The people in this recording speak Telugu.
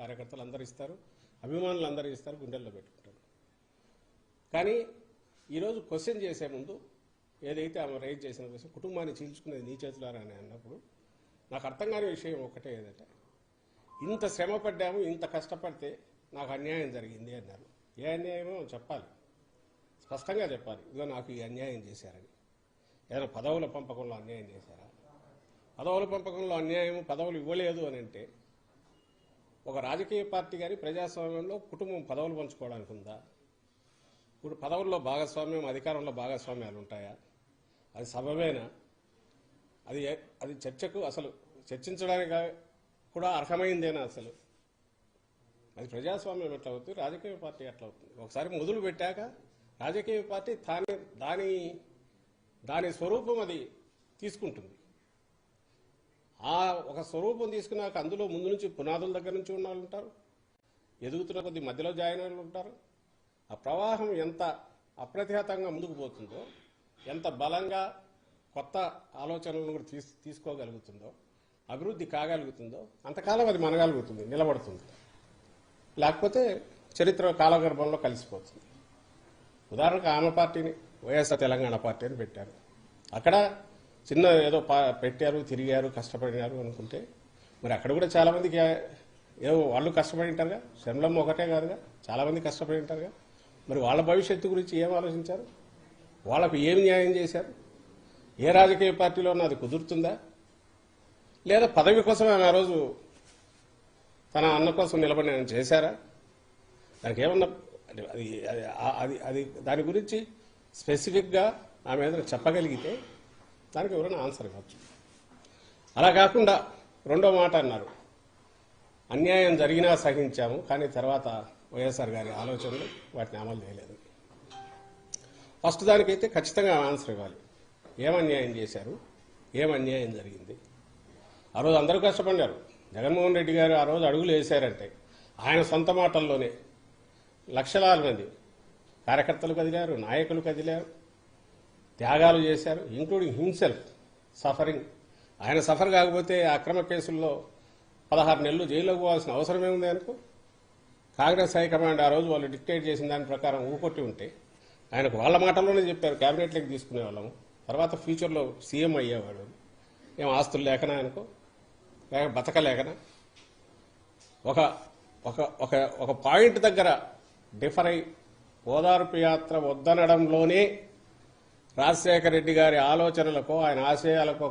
కార్యకర్తలు అందరూ ఇస్తారు అభిమానులు అందరూ ఇస్తారు గుండెల్లో పెట్టుకుంటారు. కానీ ఈరోజు క్వశ్చన్ చేసే ముందు ఏదైతే ఆమె రైజ్ చేసిన క్వశ్చన్ కుటుంబాన్ని చీల్చుకునేది నీ చేతులారా అని అన్నప్పుడు నాకు అర్థం కాని విషయం ఒకటే ఏదంటే ఇంత శ్రమ పడ్డాము ఇంత కష్టపడితే నాకు అన్యాయం జరిగింది అన్నారు. ఏ అన్యాయమో చెప్పాలి. స్పష్టంగా చెప్పాలి. ఇదిగో నాకు ఈ అన్యాయం చేశారని. ఏదైనా పదవుల పంపకంలో అన్యాయం చేశారా? పదవుల పంపకంలో అన్యాయం పదవులు ఇవ్వలేదు అని అంటే ఒక రాజకీయ పార్టీ కానీ ప్రజాస్వామ్యంలో కుటుంబం పదవులు పంచుకోవడానికి ఉందా? ఇప్పుడు పదవుల్లో భాగస్వామ్యం అధికారంలో భాగస్వామ్యాలు ఉంటాయా? అది సబమేనా అది అది చర్చకు అసలు చర్చించడానికి కూడా అర్హమైందేనా అసలు? అది ప్రజాస్వామ్యం ఎట్లా అవుతుంది రాజకీయ పార్టీ ఎట్లా అవుతుంది? ఒకసారి మొదలు పెట్టాక రాజకీయ పార్టీ దాని దాని దాని స్వరూపం అది తీసుకుంటుంది. ఆ ఒక స్వరూపం తీసుకున్నాక అందులో ముందు నుంచి పునాదుల దగ్గర నుంచి ఉన్న వాళ్ళు ఉంటారు. ఎదుగుతున్న కొద్ది మధ్యలో జాయిన్ అయిన వాళ్ళు ఉంటారు. ఆ ప్రవాహం ఎంత అప్రతిహతంగా ముందుకు పోతుందో ఎంత బలంగా కొత్త ఆలోచనలను కూడా తీసు తీసుకోగలుగుతుందో అభివృద్ధి కాగలుగుతుందో అంతకాలం అది మనగలుగుతుంది నిలబడుతుంది. లేకపోతే చరిత్ర కాలగర్భంలో కలిసిపోతుంది. ఉదాహరణకు ఆమె పార్టీని వైఎస్ఆర్ తెలంగాణ పార్టీ అని పెట్టారు. అక్కడ చిన్న ఏదో పా- పెట్టారు తిరిగారు కష్టపడినారు అనుకుంటే మరి అక్కడ కూడా చాలా మందికి ఏదో వాళ్ళు కష్టపడి ఉంటారుగా శ్రమలం ఒకటే కాదుగా చాలా మంది కష్టపడి ఉంటారుగా. మరి వాళ్ళ భవిష్యత్తు గురించి ఏం ఆలోచించారు? వాళ్ళకు ఏం న్యాయం చేశారు? ఏ రాజకీయ పార్టీలో అది కుదురుతుందా? లేదా పదవి కోసం ఆమె ఆ రోజు తన అన్న కోసం నిలబడి ఆయన చేశారా? దానికి ఏమన్నా అది అది అది అది దాని గురించి స్పెసిఫిక్గా ఆమె ఏదైనా చెప్పగలిగితే దానికి ఎవరైనా ఆన్సర్ కావచ్చు. అలా కాకుండా రెండో మాట అన్నారు. అన్యాయం జరిగినా సహించాము కానీ తర్వాత వైఎస్ఆర్ గారి ఆలోచనలు వాటిని అమలు చేయలేదు. ఫస్ట్ దానికైతే ఖచ్చితంగా ఆన్సర్ ఇవ్వాలి. ఏం అన్యాయం చేశారు? ఏం అన్యాయం జరిగింది? ఆ రోజు అందరూ కష్టపడ్డారు. జగన్మోహన్ రెడ్డి గారు ఆ రోజు అడుగులు వేశారంటే ఆయన సొంత మాటల్లోనే లక్షలాది మంది కార్యకర్తలు కదిలారు నాయకులు కదిలారు. త్యాగాలు చేశారు ఇంక్లూడింగ్ హిమ్సెల్ఫ్ సఫరింగ్ ఆయన సఫర్ కాకపోతే అక్రమ కేసుల్లో పదహారు నెలలు జైల్లోకి పోవాల్సిన అవసరం ఏముంది అనుకో కాంగ్రెస్ హైకమాండ్ ఆ రోజు వాళ్ళు డిక్టేట్ చేసిన దాని ప్రకారం ఊకొట్టి ఉంటే ఆయనకు వాళ్ళ మాటల్లోనే చెప్పారు క్యాబినెట్లోకి తీసుకునే వాళ్ళము తర్వాత ఫ్యూచర్లో సీఎం అయ్యేవాడు. ఏం ఆస్తులు లేకనా అనుకో లేక బతకలేకనా? ఒక ఒక ఒక ఒక పాయింట్ దగ్గర డిఫర్ అయి ఓదార్పు యాత్ర వద్దనడంలోనే రాజశేఖర రెడ్డి గారి ఆలోచనలకో ఆయన ఆశయాలకో